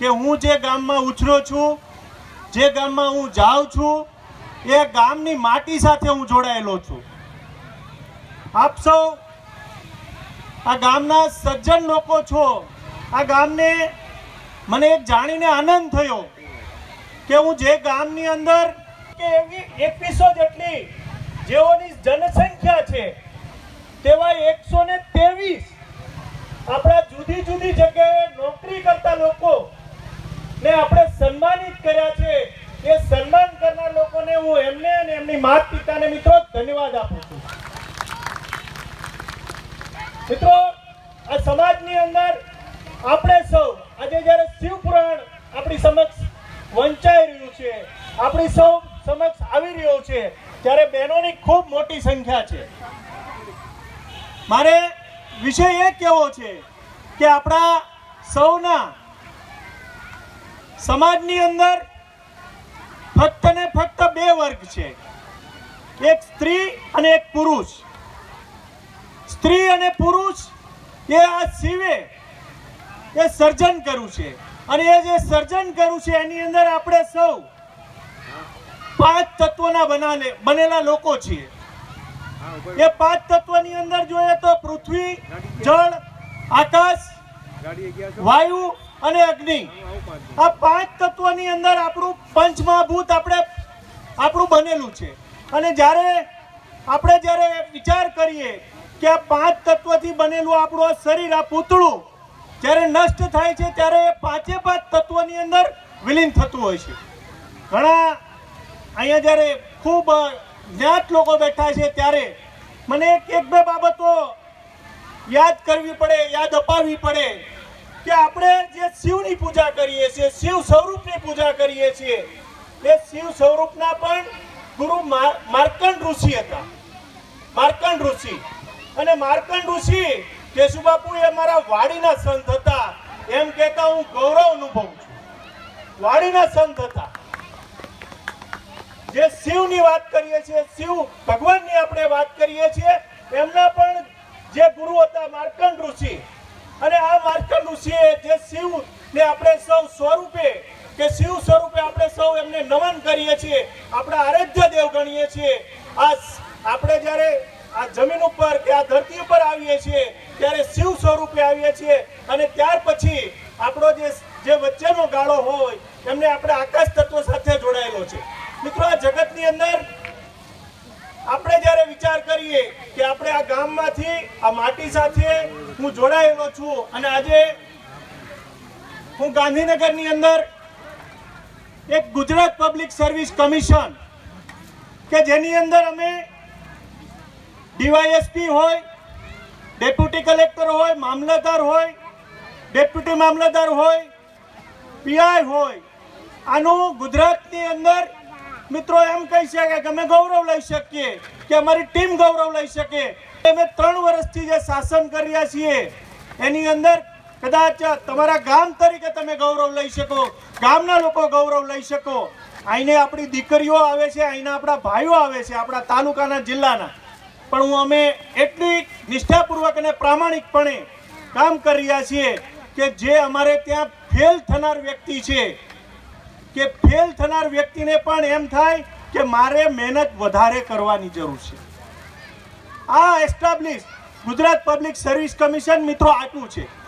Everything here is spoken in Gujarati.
કે હું જે ગામમાં ઉછરો છું, જે ગામમાં હું જાઉં છું, એ ગામની માટી સાથે હું જોડાયેલો છું. આપ સૌ આ ગામના સજ્જન લોકો છો. આ ગામને મને એક જાણીને આનંદ થયો કે હું જે ગામની અંદર કે એવી એકવીસો જેટલી જેઓની જનસંખ્યા છે, તેવા એકસો ને તેવીસ આપણા જુદી જુદી જગ્યાએ નોકરી કરતા લોકો ને આપણે સન્માનિત કર્યા છે, એ સન્માન કરનાર લોકોને હું એમને અને એમની માત પિતાને મિત્રો ધન્યવાદ આપું છું. મિત્રો, આ સમાજની અંદર આપણે સૌ, આજે જ્યારે શિવ પુરાણ આપણી સમક્ષ વંચાઈ રહ્યું છે, આપણી સૌ સમક્ષ આવી રહ્યો છે, ત્યારે બહેનોની ખૂબ મોટી સંખ્યા છે. મારે વિષય એ કહેવો છે કે આપણા સૌના સમાજની અંદર ફક્ત ને ફક્ત બે વર્ગ છે. એક સ્ત્રી અને એક પુરુષ. સ્ત્રી અને પુરુષ એ આ શિવે એ સર્જન કર્યું છે. અને એ જે સર્જન કર્યું છે, એની અંદર આપણે સૌ પાંચ તત્વોના બનાલે, બનેલા લોકો છીએ. એ પાંચ તત્વની અંદર જોઈએ તો પૃથ્વી, જળ, આકાશ, વાયુ અને અગ્નિ. આ પાંચ તત્વની અંદર આપણું પંચમહાભૂત આપણે, આપણું બનેલું છે. અને જ્યારે આપણે જ્યારે વિચાર કરીએ કે આ પાંચ તત્વથી બનેલું આપણું આ શરીર, આ પૂતળું જ્યારે નષ્ટ થાય છે ત્યારે એ પાંચે પાંચ તત્વની અંદર વિલીન થતું હોય છે. ઘણા અહીંયા જ્યારે ખૂબ જ્ઞાત લોકો બેઠા છે ત્યારે મને એક બે બાબતો યાદ કરવી પડે, યાદ અપાવવી પડે. કે આપણે જે શિવની પૂજા કરીએ છીએ, શિવ સ્વરૂપની પૂજા કરીએ છીએ, એ શિવ સ્વરૂપના પણ ગુરુ માર્કંડ ઋષિ હતા. માર્કંડ ઋષિ. અને માર્કંડ ઋષિ કેશુબાપુ એ મારા વાડીના સંત હતા. એમ કહેતા હું ગૌરવ અનુભવું છું. વાડીના સંત હતા. જે શિવની વાત કરીએ છીએ, શિવ ભગવાનની આપણે વાત કરીએ છીએ, એમના પણ જે ગુરુ હતા, માર્કંડ ઋષિ અને આ માર્કંડ છે જે શિવ ને આપણે સૌ સ્વરૂપે, કે શિવ સ્વરૂપે આપણે સૌ એમને નમન કરીએ છીએ, આપણા આરાધ્ય દેવ ગણીએ છીએ. આ આપણે જ્યારે આ જમીન ઉપર કે આ ધરતી ઉપર આવીએ છીએ, ત્યારે શિવ સ્વરૂપે આવીએ છીએ. અને ત્યાર પછી આપણો જે જે વચ્ચેનો ગાળો હોય, એમને આપણે આકાશ તત્વ સાથે જોડાયેલો છે. મિત્રો, આ જગતની અંદર આપણે જ્યારે વિચાર કરીએ કે આપણે આ ગામમાંથી આ માટી સાથે હું જોડાયેલો છું અને આજે હું ગાંધીનગરની અંદર એક ગુજરાત પબ્લિક સર્વિસ કમિશન કે જેની અંદર અમે ડીવાયએસપી હોય, ડેપ્યુટી કલેક્ટર હોય, મામલતદાર હોય, ડેપ્યુટી મામલતદાર હોય, પીઆઈ હોય, આનું ગુજરાતની અંદર મિત્રો, એમ કહી છે કે અમે ગૌરવ લઈ શકીએ, કે અમારી ટીમ ગૌરવ લઈ શકે. અમે ત્રણ વર્ષથી જે શાસન કરી રહ્યા છીએ, એની અંદર કદાચ તમારા ગામ તરીકે તમે ગૌરવ લઈ શકો, ગામના લોકો ગૌરવ લઈ શકો. અહીંને આપણી દીકરીઓ આવે છે અહીંના આપણા ભાઈઓ આવે છે, આપણા તાલુકાના, જિલ્લાના. પણ હું અમે એટલી નિષ્ઠાપૂર્વક અને પ્રામાણિકપણે કામ કરી રહ્યા છીએ કે જે અમારે ત્યાં ફેલ થનાર વ્યક્તિ છે કે ફેલ થનાર વ્યક્તિને પણ એમ થાય કે મારે મહેનત વધારે કરવાની જરૂર છે. આ establish Gujarat public service commission મિત્રો આટલું છે.